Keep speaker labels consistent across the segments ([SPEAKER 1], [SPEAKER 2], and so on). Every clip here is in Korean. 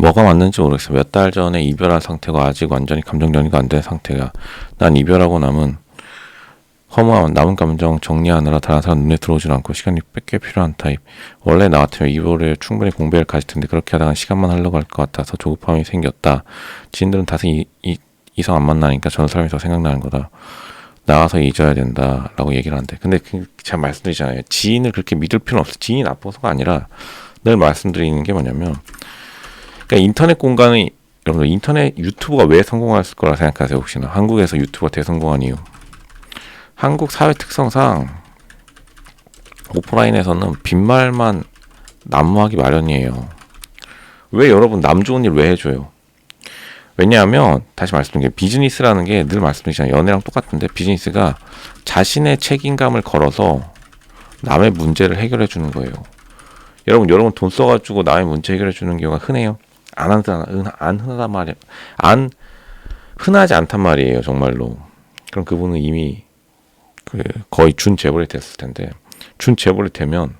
[SPEAKER 1] 뭐가 맞는지 모르겠어. 몇 달 전에 이별한 상태가 아직 완전히 감정 정리가 안 된 상태야. 난 이별하고 남은 허무한 남은 감정 정리하느라 다른 사람 눈에 들어오질 않고 시간이 꽤 필요한 타입. 원래 나 같으면 이별에 충분히 공백을 가질 텐데 그렇게 하다가 시간만 하려고 할 것 같아서 조급함이 생겼다. 지인들은 다시 이, 이, 이성 안 만나니까 저런 사람이 더 생각나는 거다. 나가서 잊어야 된다라고 얘기를 하는데 근데 그 제가 말씀드리잖아요. 지인을 그렇게 믿을 필요는 없어. 지인이 나빠서가 아니라 늘 말씀드리는 게 뭐냐면 그러니까 인터넷 공간이 여러분들 인터넷 유튜브가 왜 성공했을 거라 생각하세요 혹시나? 한국에서 유튜브가 대성공한 이유. 한국 사회 특성상 오프라인에서는 빈말만 난무하기 마련이에요. 왜 여러분 남 좋은 일 왜 해줘요? 왜냐하면 다시 말씀드린 게 비즈니스라는 게 늘 말씀드리잖아요 연애랑 똑같은데 비즈니스가 자신의 책임감을 걸어서 남의 문제를 해결해 주는 거예요. 여러분 여러분 돈 써가지고 남의 문제 해결해 주는 경우가 흔해요 안 흔하다 안 흔하단 말이야 안 흔하지 않단 말이에요 정말로. 그럼 그분은 이미 그 거의 준 재벌이 됐을 텐데 준 재벌이 되면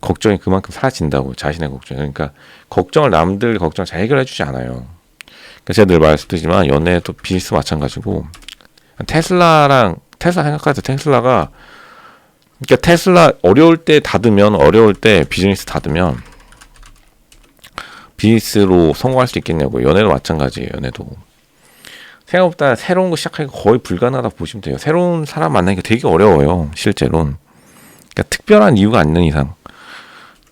[SPEAKER 1] 걱정이 그만큼 사라진다고 자신의 걱정 그러니까 걱정을 남들 걱정 잘 해결해 주지 않아요. 그러니까 제가 늘 말씀드리지만 연애도 비즈니스 마찬가지고 테슬라랑 테슬라 생각하세요. 테슬라가 그러니까 테슬라 어려울 때 닫으면 어려울 때 비즈니스 닫으면 비즈니스로 성공할 수 있겠냐고. 연애도 마찬가지예요 연애도. 생각보다 새로운 거 시작하기가 거의 불가능하다고 보시면 돼요. 새로운 사람 만나기가 되게 어려워요 실제로는. 그러니까 특별한 이유가 아닌 이상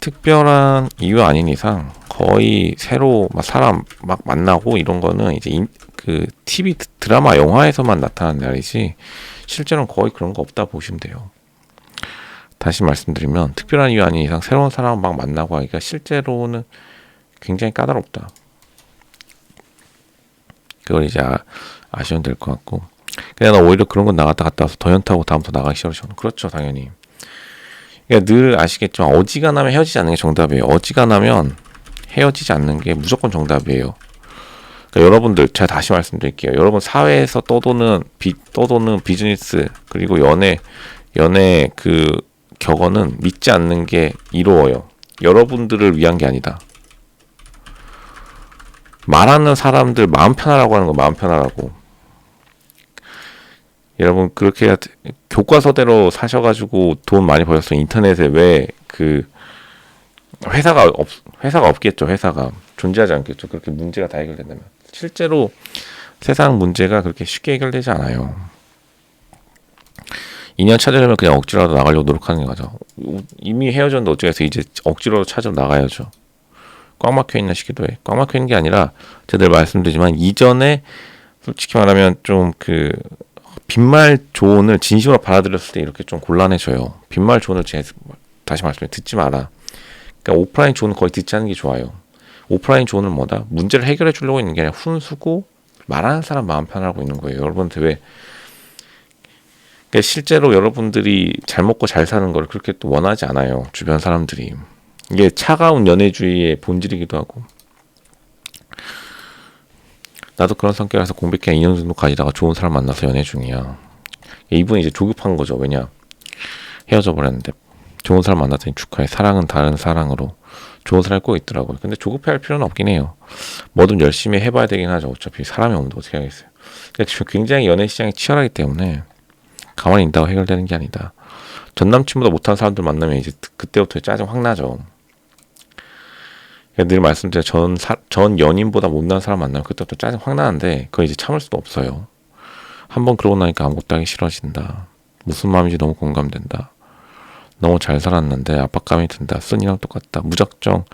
[SPEAKER 1] 특별한 이유 아닌 이상 거의 새로 막 사람 막 만나고 이런 거는 이제 인, 그 TV 드라마 영화에서만 나타나는 날이지 실제로는 거의 그런 거 없다 보시면 돼요. 다시 말씀드리면 특별한 이유 아닌 이상 새로운 사람 막 만나고 하기가 실제로는 굉장히 까다롭다. 그걸 이제 아, 아시면 될 것 같고 그냥 나 오히려 그런 건 나갔다 갔다 와서 더 연타고 다음부터 나가기 싫어져. 그렇죠 당연히. 그러니까 늘 아시겠지만 어지간하면 헤어지지 않는 게 정답이에요. 어지간하면 헤어지지 않는 게 무조건 정답이에요. 그러니까 여러분들 제가 다시 말씀드릴게요. 여러분 사회에서 떠도는 비 떠도는 비즈니스 그리고 연애 연애 그 격언은 믿지 않는 게 이루어요. 여러분들을 위한 게 아니다. 말하는 사람들 마음 편하라고 하는 거 마음 편하라고. 여러분 그렇게 교과서대로 사셔가지고 돈 많이 버셨어 인터넷에 왜 그 회사가 없 회사가 없겠죠 회사가 존재하지 않겠죠 그렇게 문제가 다 해결된다면 실제로 세상 문제가 그렇게 쉽게 해결되지 않아요. 2년 찾으려면 그냥 억지로라도 나가려고 노력하는 거죠. 이미 헤어졌는데 어쩌겠어 이제 억지로 찾으러 나가야죠. 꽉 막혀 있는 시기도 해. 꽉 막혀 있는 게 아니라 늘 말씀드리지만 이전에 솔직히 말하면 좀 그 빈말 조언을 진심으로 받아들였을 때 이렇게 좀 곤란해져요. 빈말 조언을 제, 다시 말씀해 듣지 마라. 그러니까 오프라인 조언은 거의 듣지 않는 게 좋아요. 오프라인 조언은 뭐다? 문제를 해결해 주려고 있는 게 아니라 훈수고 말하는 사람 마음 편하고 있는 거예요. 여러분한테 왜 그러니까 실제로 여러분들이 잘 먹고 잘 사는 걸 그렇게 또 원하지 않아요. 주변 사람들이. 이게 차가운 연애주의의 본질이기도 하고. 나도 그런 성격이라서 공백기 한 2년 정도 가지다가 좋은 사람 만나서 연애 중이야. 이분이 이제 조급한 거죠. 왜냐? 헤어져 버렸는데 좋은 사람 만났더니 축하해. 사랑은 다른 사랑으로. 좋은 사람이 꼭 있더라고요. 근데 조급해 할 필요는 없긴 해요. 뭐든 열심히 해봐야 되긴 하죠. 어차피 사람이 없는데 어떻게 하겠어요. 그러니까 굉장히 연애 시장이 치열하기 때문에 가만히 있다고 해결되는 게 아니다. 전 남친보다 못한 사람들 만나면 이제 그때부터 짜증 확 나죠. 늘 말씀드려 전, 사, 전 연인보다 못난 사람 만나면 그때부터 짜증 확 나는데 그거 이제 참을 수도 없어요. 한번 그러고 나니까 아무것도 하기 싫어진다. 무슨 마음인지 너무 공감된다. 너무 잘 살았는데 압박감이 든다. 쓴이랑 똑같다. 무작정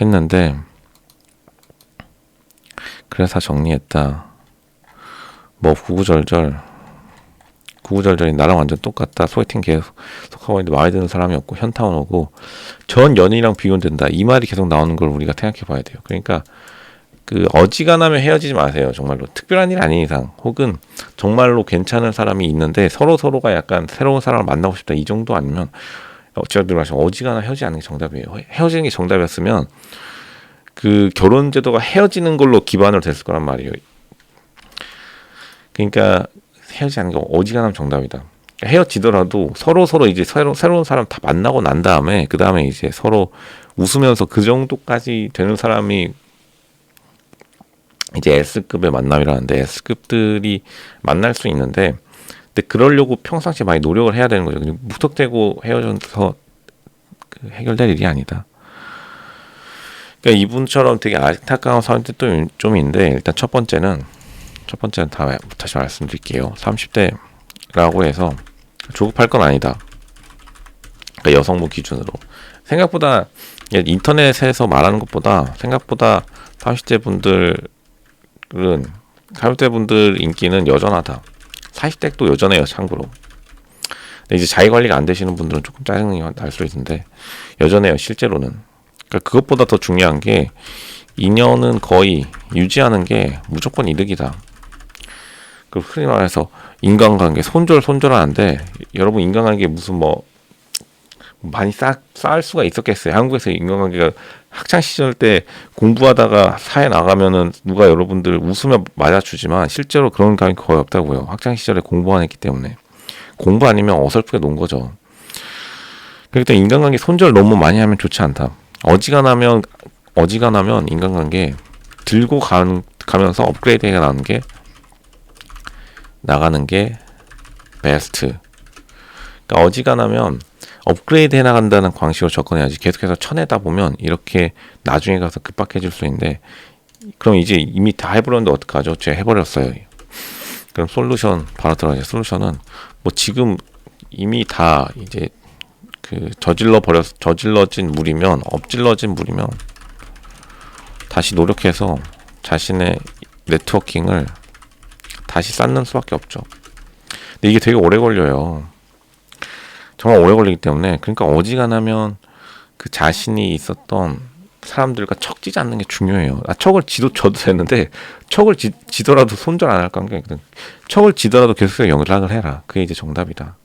[SPEAKER 1] 했는데 그래서 정리했다. 뭐 구구절절 구구절절이 나랑 완전 똑같다. 소개팅 계속 하고 있는데 마음에 드는 사람이 없고 현타원 오고 전 연인이랑 비교된다. 이 말이 계속 나오는 걸 우리가 생각해 봐야 돼요. 그러니까 그 어지간하면 헤어지지 마세요. 정말로 특별한 일 아닌 이상 혹은 정말로 괜찮은 사람이 있는데 서로 서로가 약간 새로운 사람을 만나고 싶다 이 정도 아니면 어찌가 들어가시 어지간하 헤어지지 않는 게 정답이에요. 헤어지는 게 정답이었으면 그 결혼 제도가 헤어지는 걸로 기반으로 됐을 거란 말이에요. 그러니까 헤어지지 않는 게 어지간하면 정답이다. 헤어지더라도 서로 서로 이제 새로, 새로운 사람 다 만나고 난 다음에 그 다음에 이제 서로 웃으면서 그 정도까지 되는 사람이 이제 S급의 만남이라는데 S급들이 만날 수 있는데 근데 그러려고 평상시에 많이 노력을 해야 되는 거죠. 그냥 무턱대고 헤어져서 그 해결될 일이 아니다. 그러니까 이분처럼 되게 안타까운 사람들도 좀 있는데 일단 첫 번째는 첫 번째는 다 다시 말씀드릴게요. 30대라고 해서 조급할 건 아니다. 그러니까 여성분 기준으로 생각보다 인터넷에서 말하는 것보다 생각보다 30대 분들은 30대 분들 인기는 여전하다. 40대도 여전해요, 참고로. 근데 이제 자기 관리가 안 되시는 분들은 조금 짜증이 날 수 있는데 여전해요, 실제로는. 그러니까 그것보다 더 중요한 게 인연은 거의 유지하는 게 무조건 이득이다. 그 흔히 말해서 인간관계 손절 손절하는데 여러분 인간관계 무슨 뭐 많이 쌓, 쌓을 수가 있었겠어요. 한국에서 인간관계가 학창 시절 때 공부하다가 사회 나가면은 누가 여러분들 웃으며 맞아주지만 실제로 그런 감이 거의 없다고요. 학창 시절에 공부 안 했기 때문에 공부 아니면 어설프게 논 거죠. 그러니까 인간관계 손절 너무 많이 하면 좋지 않다. 어지간하면 어지간하면 인간관계 들고 가, 가면서 업그레이드가 나는 게 나가는 게 베스트. 그러니까 어지간하면 업그레이드 해 나간다는 광식으로 접근해야지 계속해서 쳐내다 보면 이렇게 나중에 가서 급박해질 수 있는데 그럼 이제 이미 다 해버렸는데 어떡하죠? 제가 해버렸어요. 그럼 솔루션 바로 들어가죠. 솔루션은 뭐 지금 이미 다 이제 그 저질러 버렸 저질러진 물이면 엎질러진 물이면 다시 노력해서 자신의 네트워킹을 다시 쌓는 수밖에 없죠. 근데 이게 되게 오래 걸려요. 정말 오래 걸리기 때문에 그러니까 어지간하면 그 자신이 있었던 사람들과 척지지 않는 게 중요해요. 아, 척을 지도 져도 되는데 척을 지, 지더라도 손절 안 할 관계. 척을 지더라도 계속해서 연락을 해라. 그게 이제 정답이다.